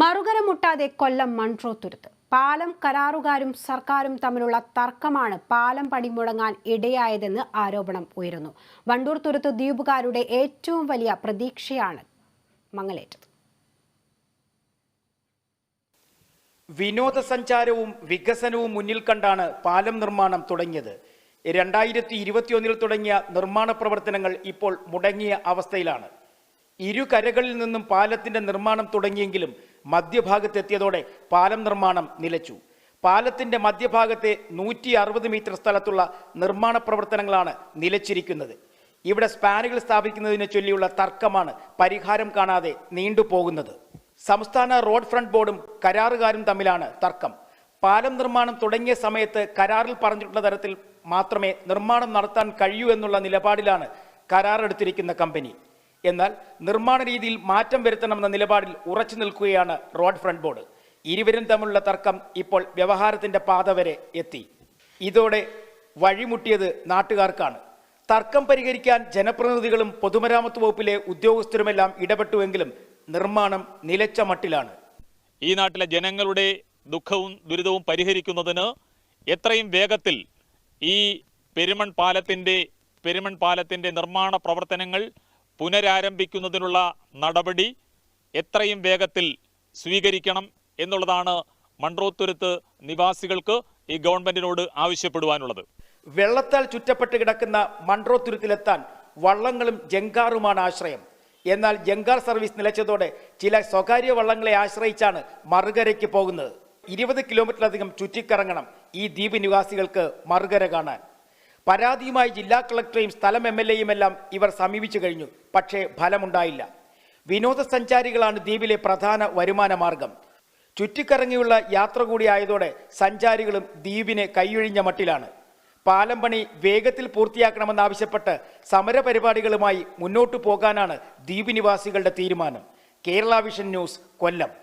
മറുകര മുട്ടാതെ കൊല്ലം മൺട്രോത്തുരുത്ത് പാലം കരാറുകാരും സർക്കാരും തമ്മിലുള്ള തർക്കമാണ് പാലം പണി മുടങ്ങാൻ ഇടയായതെന്ന് ആരോപണം ഉയരുന്നു. വണ്ടൂർ തുരുത്ത് ദ്വീപുകാരുടെ ഏറ്റവും വലിയ പ്രതീക്ഷയാണ് മങ്ങലേറ്റത്. വിനോദസഞ്ചാരവും വികസനവും മുന്നിൽ കണ്ടാണ് പാലം നിർമ്മാണം തുടങ്ങിയത്. രണ്ടായിരത്തി ഇരുപത്തിയൊന്നിൽ തുടങ്ങിയ നിർമ്മാണ പ്രവർത്തനങ്ങൾ ഇപ്പോൾ മുടങ്ങിയ അവസ്ഥയിലാണ്. ഇരു കരകളിൽ നിന്നും പാലത്തിന്റെ നിർമ്മാണം തുടങ്ങിയെങ്കിലും മധ്യഭാഗത്തെത്തിയതോടെ പാലം നിർമ്മാണം നിലച്ചു. പാലത്തിന്റെ മധ്യഭാഗത്തെ നൂറ്റി അറുപത് മീറ്റർ സ്ഥലത്തുള്ള നിർമ്മാണ പ്രവർത്തനങ്ങളാണ് നിലച്ചിരിക്കുന്നത്. ഇവിടെ സ്പാനുകൾ സ്ഥാപിക്കുന്നതിനെ ചൊല്ലിയുള്ള തർക്കമാണ് പരിഹാരം കാണാതെ നീണ്ടുപോകുന്നത് സംസ്ഥാന റോഡ് ഫ്രണ്ട് ബോർഡും കരാറുകാരും തമ്മിലാണ് തർക്കം. പാലം നിർമ്മാണം തുടങ്ങിയ സമയത്ത് കരാറിൽ പറഞ്ഞിട്ടുള്ള തരത്തിൽ മാത്രമേ നിർമ്മാണം നടത്താൻ കഴിയൂ എന്നുള്ള നിലപാടിലാണ് കരാറെടുത്തിരിക്കുന്ന കമ്പനി. എന്നാൽ നിർമ്മാണ രീതിയിൽ മാറ്റം വരുത്തണമെന്ന നിലപാടിൽ ഉറച്ചു നിൽക്കുകയാണ് റോഡ് ഫ്രണ്ട് ബോർഡ്. ഇരുവരും തമ്മിലുള്ള തർക്കം ഇപ്പോൾ വ്യവഹാരത്തിന്റെ പാത വരെ എത്തി. ഇതോടെ വഴിമുട്ടിയത് നാട്ടുകാർക്കാണ്. തർക്കം പരിഹരിക്കാൻ ജനപ്രതിനിധികളും പൊതുമരാമത്ത് വകുപ്പിലെ ഉദ്യോഗസ്ഥരുമെല്ലാം ഇടപെട്ടുവെങ്കിലും നിർമ്മാണം നിലച്ച മട്ടിലാണ്. ഈ നാട്ടിലെ ജനങ്ങളുടെ ദുഃഖവും ദുരിതവും പരിഹരിക്കുന്നതിന് എത്രയും വേഗത്തിൽ ഈ പെരുമൺ പാലത്തിന്റെ പെരുമൺ പാലത്തിന്റെ നിർമ്മാണ പ്രവർത്തനങ്ങൾ പുനരാരംഭിക്കുന്നതിനുള്ള നടപടി എത്രയും വേഗത്തിൽ സ്വീകരിക്കണം എന്നുള്ളതാണ് മൺറോത്തുരുത്ത് നിവാസികൾക്ക് ഈ ഗവൺമെന്റിനോട് ആവശ്യപ്പെടുവാനുള്ളത്. വെള്ളത്താൽ ചുറ്റപ്പെട്ട് കിടക്കുന്ന മൺറോത്തുരുത്തിലെത്താൻ വള്ളങ്ങളും ജങ്കാറുമാണ് ആശ്രയം. എന്നാൽ ജങ്കാർ സർവീസ് നിലച്ചതോടെ ചില സ്വകാര്യ വള്ളങ്ങളെ ആശ്രയിച്ചാണ് മറുകരയ്ക്ക് പോകുന്നത്. ഇരുപത് കിലോമീറ്ററിലധികം ചുറ്റിക്കറങ്ങണം ഈ ദ്വീപ് നിവാസികൾക്ക് മറുകര കാണാൻ. പരാതിയുമായി ജില്ലാ കളക്ടറെയും സ്ഥലം എം എൽ എയും എല്ലാം ഇവർ സമീപിച്ചു കഴിഞ്ഞു. പക്ഷേ ഫലമുണ്ടായില്ല. വിനോദസഞ്ചാരികളാണ് ദ്വീപിലെ പ്രധാന വരുമാന മാർഗം. ചുറ്റിക്കറങ്ങിയുള്ള യാത്ര കൂടിയായതോടെ സഞ്ചാരികളും ദ്വീപിനെ കൈയൊഴിഞ്ഞ മട്ടിലാണ്. പാലം പണി വേഗത്തിൽ പൂർത്തിയാക്കണമെന്നാവശ്യപ്പെട്ട് സമരപരിപാടികളുമായി മുന്നോട്ടു പോകാനാണ് ദ്വീപ് നിവാസികളുടെ തീരുമാനം. Kerala vision news Kollam.